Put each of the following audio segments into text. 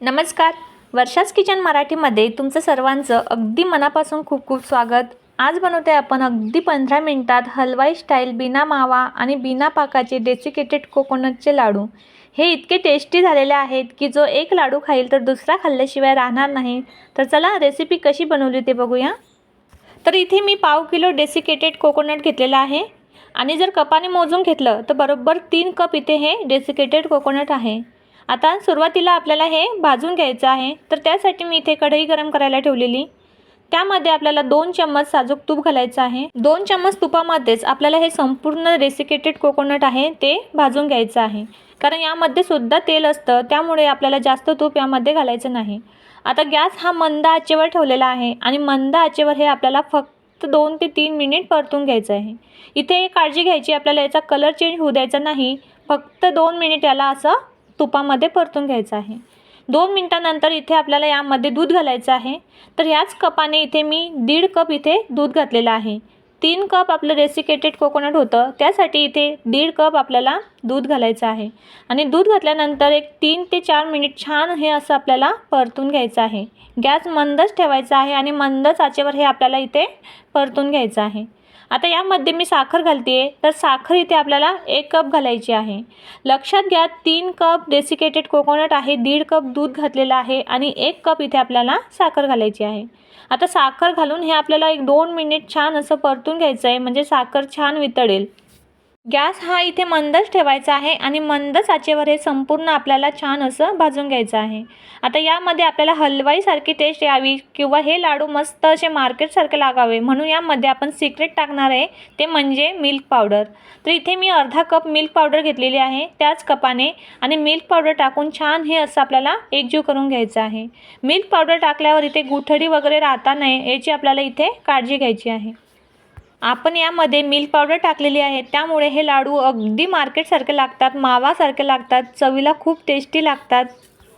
नमस्कार. वर्षाच किचन मराठीमध्ये तुमचं सर्वांचं अगदी मनापासून खूप खूप स्वागत. आज बनवते आपण अगदी पंधरा मिनटात हलवाई स्टाईल बिना मावा आणि बिना पाकाचे डेसिकेटेड कोकोनटचे लाडू. हे इतके टेस्टी झालेले आहेत की जो एक लाडू खाईल तर दुसरा खाल्ल्याशिवाय राहणार नाही. तर चला रेसिपी कशी बनवली ते बघूया. तर इथे मी पाव किलो डेसिकेटेड कोकोनट घेतलेला आहे. आणि जर कपाने मोजून घेतलं तर बरोबर तीन कप इथे हे डेसिकेटेड कोकोनट आहे. आता सुरुवातीला आपल्याला हे भाजून घ्यायचं आहे तर त्यासाठी मी इथे कढई गरम करायला ठेवलेली. त्यामध्ये आपल्याला दोन चम्मच साजूक तूप घालायचं आहे. दोन चम्मच तुपामध्येच आपल्याला हे संपूर्ण रेसिकेटेड कोकोनट आहे ते भाजून घ्यायचं आहे. कारण यामध्ये सुद्धा तेल असतं त्यामुळे आपल्याला जास्त तूप यामध्ये घालायचं नाही. आता गॅस हा मंद आचेवर ठेवलेला आहे आणि मंद आचेवर हे आपल्याला फक्त दोन ते तीन मिनिट परतून घ्यायचं आहे. इथे एक काळजी घ्यायची आपल्याला याचा कलर चेंज होऊ द्यायचा नाही. फक्त दोन मिनिट याला असं तुपामध्ये परतून घ्यायचं आहे. दोन मिनटानंतर इथे आपल्याला यामध्ये दूध घालायचं आहे. तर ह्याच कपाने इथे मी दीड कप इथे दूध घातलेलं आहे. तीन कप आपलं रेसिकेटेड कोकोनट होतं. त्यासाठी इथे दीड कप आपल्याला दूध घालायचं आहे. आणि दूध घातल्यानंतर एक तीन ते चार मिनिट छान हे असं आपल्याला परतून घ्यायचं आहे. गॅस मंदच ठेवायचा आहे आणि मंदच आचेवर हे आपल्याला इथे परतून घ्यायचं आहे. आता यामध्ये मी साखर घालते आहे तर साखर इथे आपल्याला एक कप घालायची आहे. लक्षात घ्या तीन कप डेसिकेटेड कोकोनट आहे दीड कप दूध घातलेलं आहे आणि एक कप इथे आपल्याला साखर घालायची आहे. आता साखर घालून हे आपल्याला एक दोन मिनिट छान असं परतून घ्यायचं आहे म्हणजे साखर छान वितळेल. गॅस हा इथे मंदच ठेवायचा आहे आणि मंदच आचेवर हे संपूर्ण आपल्याला छान असं भाजून घ्यायचं आहे. आता यामध्ये आपल्याला हलवाईसारखी टेस्ट यावी किंवा हे लाडू मस्त असे मार्केटसारखे लागावे म्हणून यामध्ये आपण सिक्रेट टाकणार आहे ते म्हणजे मिल्क पावडर तर इथे मी अर्धा कप मिल्क पावडर घेतलेली आहे. त्याच कपाने आणि मिल्क पावडर टाकून छान हे असं आपल्याला एकजीव करून घ्यायचं आहे. मिल्क पावडर टाकल्यावर इथे गुठडी वगैरे राहता नये याची आपल्याला इथे काळजी घ्यायची आहे. आपण यामध्ये मिल्क पावडर टाकलेली आहे. त्यामुळे हे लाडू अगदी मार्केटसारखे लागतात मावासारखे लागतात चवीला खूप टेस्टी लागतात.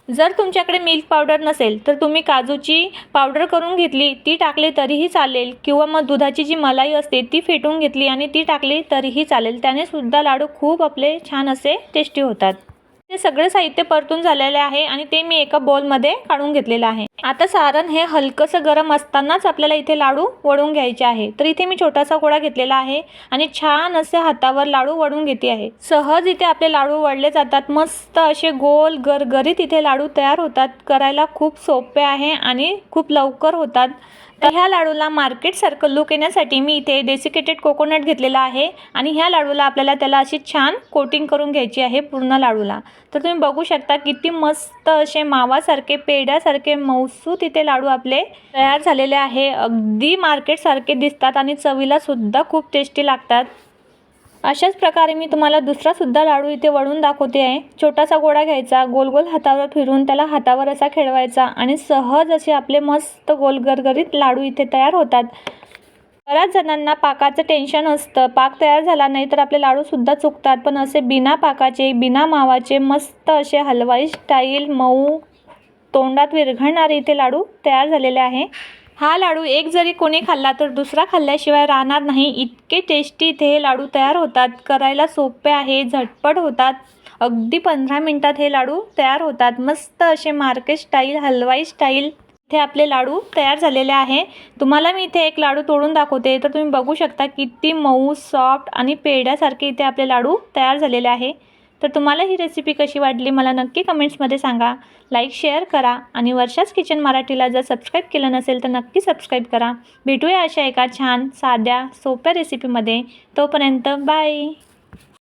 जर तुमच्याकडे मिल्क पावडर नसेल तर तुम्ही काजूची पावडर करून घेतली ती टाकली तरीही चालेल. किंवा मग दुधाची जी मलाई असते ती फेटून घेतली आणि ती टाकली तरीही चालेल. त्याने सुद्धा लाडू खूप आपले छान असे टेस्टी होतात. ते सगळे साहित्य परतून झालेले आहे आणि ते मी एका बोलमध्ये काढून घेतलेलं आहे. आता सारण हे हलकंसं गरम असतानाच आपल्याला इथे लाडू वळून घ्यायचे आहे. तर इथे मी छोटासा गोळा घेतलेला आहे आणि छान असे हातावर लाडू वळून घेते आहे. सहज इथे आपले लाडू वळले जातात. मस्त असे गोल गरगरीत इथे लाडू तयार होतात. करायला खूप सोपे आहे आणि खूप लवकर होतात. तर ह्या लाडूला मार्केटसारखं लुक येण्यासाठी मी इथे डेसिकेटेड कोकोनट घेतलेला आहे. आणि ह्या लाडूला आपल्याला त्याला अशी छान कोटिंग करून घ्यायची आहे पूर्ण लाडूला. तर तुम्ही बघू शकता किती मस्त असे मावासारखे पेढ्यासारखे मौसू इथे लाडू आपले तयार झालेले आहे. अगदी मार्केटसारखे दिसतात आणि चवीला सुद्धा खूप टेस्टी लागतात. अशाच प्रकारे मी तुम्हाला दुसरासुद्धा लाडू इथे वळून दाखवते आहे. छोटासा गोळा घ्यायचा गोल गोल हातावर फिरून त्याला हातावर असा खेळवायचा आणि सहज असे आपले मस्त गोल गरगरीत लाडू इथे तयार होतात. बऱ्याच जणांना पाकाचं टेन्शन असतं. पाक तयार झाला नाही तर आपले लाडूसुद्धा चुकतात. पण असे बिना पाकाचे बिना मावाचे मस्त असे हलवाई स्टाईल मऊ तोंडात विरघळणारे इथे लाडू तयार झालेले आहे. हा लाडू एक जरी कोणी खाल्ला तर दुसरा खाल्ल्याशिवाय राहणार नाही. इतके टेस्टी इथे लाडू तयार होतात. करायला सोपे आहे झटपट होतात. अगदी पंधरा मिनटात हे लाडू तयार होतात. मस्त असे मार्केट स्टाईल हलवाई स्टाईल इथे आपले लाडू तयार झालेले आहे. तुम्हाला मी इथे एक लाडू तोडून दाखवते. तर तुम्ही बघू शकता किती मऊ सॉफ्ट आणि पेढ्यासारखे इथे आपले लाडू तयार झालेले आहे. तर तुम्हाला ही रेसिपी कशी वाटली मला नक्की कमेंट्समध्ये सांगा. लाईक शेअर करा आणि वर्षाच किचन मराठीला जर सबस्क्राईब केलं नसेल तर नक्की सबस्क्राईब करा. भेटूया अशा एका छान साध्या सोप्या रेसिपीमध्ये तोपर्यंत बाय